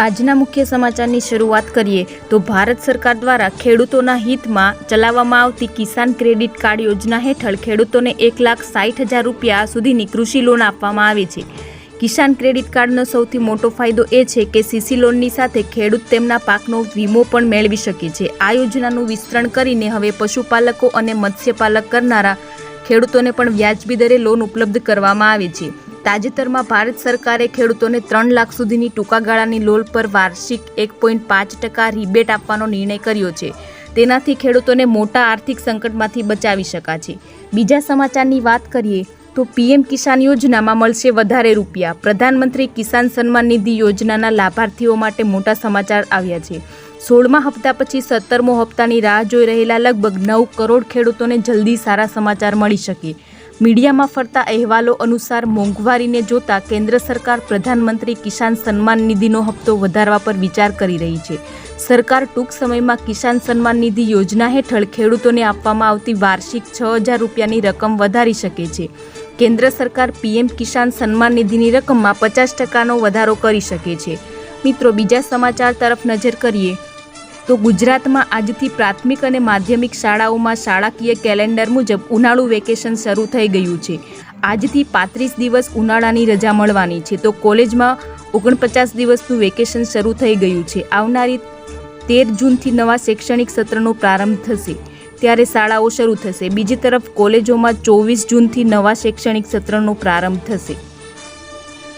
આજના મુખ્ય સમાચારની શરૂઆત કરીએ તો ભારત સરકાર દ્વારા ખેડૂતોના હિતમાં ચલાવવામાં આવતી કિસાન ક્રેડિટ કાર્ડ યોજના હેઠળ ખેડૂતોને એક લાખ સાઠ હજાર રૂપિયા સુધીની કૃષિ લોન આપવામાં આવે છે. કિસાન ક્રેડિટ કાર્ડનો સૌથી મોટો ફાયદો એ છે કે સીસી લોનની સાથે ખેડૂત તેમના પાકનો વીમો પણ મેળવી શકે છે. આ યોજનાનું વિસ્તરણ કરીને હવે પશુપાલકો અને મત્સ્યપાલક કરનારા ખેડૂતોને પણ વ્યાજબી દરે લોન ઉપલબ્ધ કરવામાં આવે છે. તાજેતરમાં ભારત સરકારે ખેડૂતોને ત્રણ લાખ સુધીની ટૂંકા ગાળાની લોન પર વાર્ષિક એક પોઈન્ટ પાંચ ટકા રિબેટ આપવાનો નિર્ણય કર્યો છે. તેનાથી ખેડૂતોને મોટા આર્થિક સંકટમાંથી બચાવી શકાશે. બીજા સમાચારની વાત કરીએ, તો પીએમ કિસાન યોજનામાં મળશે વધારે રૂપિયા. પ્રધાનમંત્રી કિસાન સન્માન નિધિ યોજનાના લાભાર્થીઓ માટે મોટા સમાચાર આવ્યા છે. સોળમા હપ્તા પછી સત્તરમો હપ્તાની રાહ જોઈ રહેલા લગભગ નવ કરોડ ખેડૂતોને જલ્દી સારા સમાચાર મળી શકે. મીડિયામાં ફરતા અહેવાલો અનુસાર મોંઘવારીને જોતા કેન્દ્ર સરકાર પ્રધાનમંત્રી કિસાન સન્માન નિધિનો હપ્તો વધારવા પર વિચાર કરી રહી છે. સરકાર ટૂંક સમયમાં કિસાન સન્માન નિધિ યોજના હેઠળ ખેડૂતોને આપવામાં આવતી વાર્ષિક છ હજાર રૂપિયાની રકમ વધારી શકે છે. કેન્દ્ર સરકાર પીએમ કિસાન સન્માન નિધિની રકમમાં પચાસ ટકાનો વધારો કરી શકે છે. મિત્રો, બીજા સમાચાર તરફ નજર કરીએ. તો ગુજરાતમાં આજથી પ્રાથમિક અને માધ્યમિક શાળાઓમાં શાળાકીય કેલેન્ડર મુજબ ઉનાળુ વેકેશન શરૂ થઈ ગયું છે. આજથી પાંત્રીસ દિવસ ઉનાળાની રજા મળવાની છે. તો કોલેજમાં ઓગણપચાસ દિવસનું વેકેશન શરૂ થઈ ગયું છે. આવનારી તેર જૂનથી નવા શૈક્ષણિક સત્રનો પ્રારંભ થશે. ત્યારે શાળાઓ શરૂ થશે. બીજી તરફ કોલેજોમાં ચોવીસ જૂનથી નવા શૈક્ષણિક સત્રનો પ્રારંભ થશે.